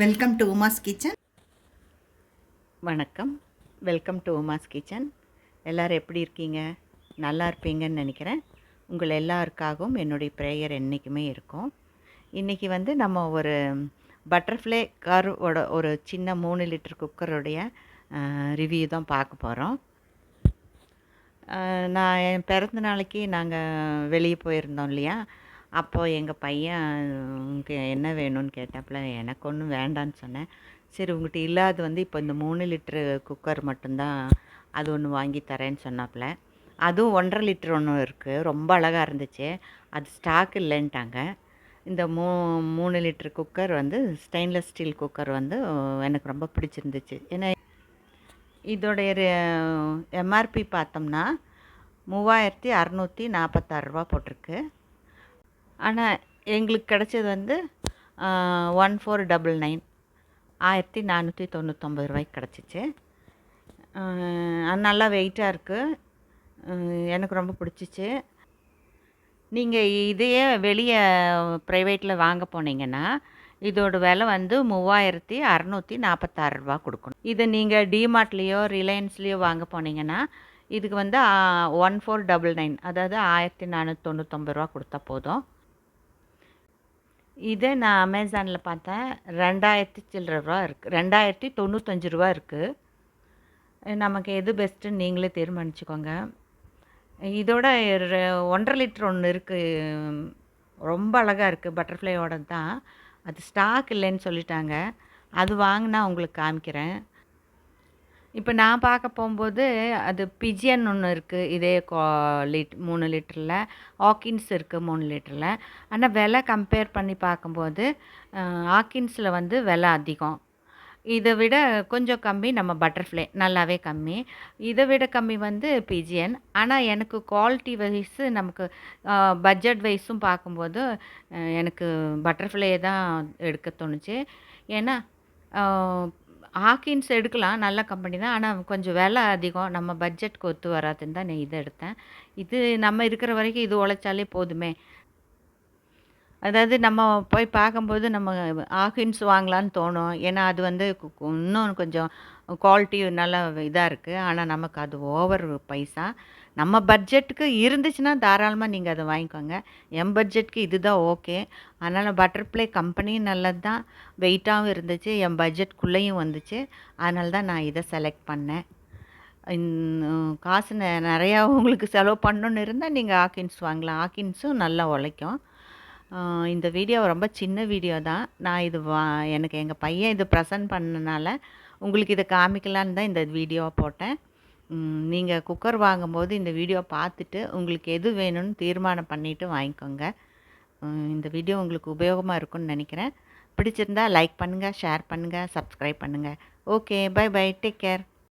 Welcome to Uma's kitchen. வணக்கம். Welcome to Uma's kitchen. எல்லோரும் எப்படி இருக்கீங்க? நல்லா இருப்பீங்கன்னு நினைக்கிறேன். உங்கள் எல்லாருக்காகவும் என்னுடைய ப்ரேயர் என்றைக்குமே இருக்கும். இன்றைக்கி வந்து நம்ம ஒரு பட்டர்ஃப்ளை கரோட ஒரு சின்ன மூணு லிட்டர் குக்கருடைய ரிவ்யூ தான் பார்க்க போகிறோம் நான் என் பிறந்த நாளைக்கு நாங்கள் வெளியே போயிருந்தோம் இல்லையா? அப்போது எங்கள் பையன் என்ன வேணும்னு கேட்டாப்புல எனக்கு ஒன்றும் வேண்டான்னு சொன்னேன். சரி உங்கள்கிட்ட இல்லாத வந்து இப்போ இந்த மூணு லிட்ரு குக்கர் மட்டும்தான் அது ஒன்று வாங்கி தரேன்னு சொன்னாப்புல. அதுவும் ஒன்றரை லிட்டர் ஒன்று இருக்குது ரொம்ப அழகாக இருந்துச்சு. அது ஸ்டாக் இல்லைன்ட்டாங்க. இந்த மூ மூணு லிட்டர் குக்கர் வந்து ஸ்டெயின்லெஸ் ஸ்டீல் குக்கர் வந்து எனக்கு ரொம்ப பிடிச்சிருந்துச்சு. ஏன்னா இதோடைய எம்ஆர்பி பார்த்தோம்னா மூவாயிரத்தி அறநூற்றி நாற்பத்தாறு ரூபா போட்டிருக்கு. ஆனால் எங்களுக்கு கிடச்சது வந்து ஒன் ஃபோர் டபுள் நைன் ஆயிரத்தி நானூற்றி தொண்ணூற்றொம்பது ரூபாய்க்கு கிடச்சிச்சு. நல்லா வெயிட்டாக இருக்குது எனக்கு ரொம்ப பிடிச்சிச்சு. நீங்கள் இதையே வெளியே ப்ரைவேட்டில் வாங்க போனீங்கன்னா இதோட விலை வந்து மூவாயிரத்தி அறநூற்றி நாற்பத்தாறு ரூபா கொடுக்கணும். இதை நீங்கள் டிமார்ட்லேயோ ரிலையன்ஸ்லேயோ வாங்க போனீங்கன்னா இதுக்கு வந்து ஒன் ஃபோர் டபுள் நைன் அதாவது ஆயிரத்தி நானூற்றி தொண்ணூற்றொம்பது ரூபா கொடுத்தா போதும். இது நான் அமேசானில் பார்த்தேன். ரெண்டாயிரத்தி சில்லற ரூபா இருக்குது ரெண்டாயிரத்தி தொண்ணூத்தஞ்சு ரூபா இருக்குது நமக்கு எது பெஸ்ட்டுன்னு நீங்களே தீர்மானிச்சுக்கோங்க. இதோட ஒன்றரை லிட்டர் ஒன்று இருக்குது ரொம்ப அழகாக இருக்குது பட்டர்ஃப்ளையோட தான். அது ஸ்டாக் இல்லைன்னு சொல்லிட்டாங்க. அது வாங்கினா உங்களுக்கு காமிக்கிறேன். இப்போ நான் பார்க்க போகும்போது அது பிஜியன் ஒன்று இருக்குது இதே கோ லிட் மூணு லிட்டரில். ஆக்கின்ஸ் இருக்குது மூணு லிட்டரில். ஆனால் விலை கம்பேர் பண்ணி பார்க்கும்போது ஆக்கின்ஸில் வந்து விலை அதிகம். இதை விட கொஞ்சம் கம்மி நம்ம பட்டர்ஃப்ளை நல்லாவே கம்மி. இதை விட கம்மி வந்து பிஜியன். ஆனால் எனக்கு குவாலிட்டி வைஸு நமக்கு பட்ஜெட் வைஸும் பார்க்கும்போது எனக்கு பட்டர்ஃப்ளையே தான் எடுக்க தோணுச்சு. ஏன்னா ஹாக்கின்ஸ் எடுக்கலாம் நல்ல கம்பெனி தான். ஆனால் கொஞ்சம் விலை அதிகம். நம்ம பட்ஜெட்க்கு ஒத்து வராதுன்னு தான் நான் இதை எடுத்தேன். இது நம்ம இருக்கிற வரைக்கும் இது உழைச்சாலே போதுமே. அதாவது நம்ம போய் பார்க்கும்போது நம்ம ஆகின்ஸ் வாங்கலான்னு தோணும். ஏன்னா அது வந்து கு- இன்னும் கொஞ்சம் குவாலிட்டி நல்லா இதாக இருக்குது ஆனால் நமக்கு அது ஓவர் பைசா. நம்ம பட்ஜெட்டுக்கு இருந்துச்சுன்னா தாராளமாக நீங்கள் அதை வாங்கிக்கோங்க. என் பட்ஜெட்க்கு இதுதான் ஓகே அதனால் பட்டர்ஃப்ளை கம்பெனியும் நல்லது தான் வெயிட்டாகவும் இருந்துச்சு. என் பட்ஜெட்குள்ளேயும் வந்துச்சு. அதனால தான் நான் இதை செலக்ட் பண்ணேன். காசு நிறையா உங்களுக்கு செலவு பண்ணணுன்னு இருந்தால் நீங்கள் ஆக்கின்ஸ் வாங்கலாம். ஆக்கின்ஸும் நல்லா உழைக்கும். இந்த வீடியோ ரொம்ப சின்ன வீடியோ தான். நான் இது வா எனக்கு எங்கள் பையன் இது ப்ரெசன்ட் பண்ணனால உங்களுக்கு இதை காமிக்கலான்னு தான் இந்த வீடியோவை போட்டேன். நீங்கள் குக்கர் வாங்கும்போது இந்த வீடியோ பார்த்துட்டு உங்களுக்கு எது வேணும்னு தீர்மானம் பண்ணிவிட்டு வாங்கிக்கோங்க. இந்த வீடியோ உங்களுக்கு உபயோகமாக இருக்கும்னு நினைக்கிறேன். பிடிச்சிருந்தா லைக் பண்ணுங்கள் ஷேர் பண்ணுங்கள் சப்ஸ்கிரைப் பண்ணுங்கள் okay bye bye take care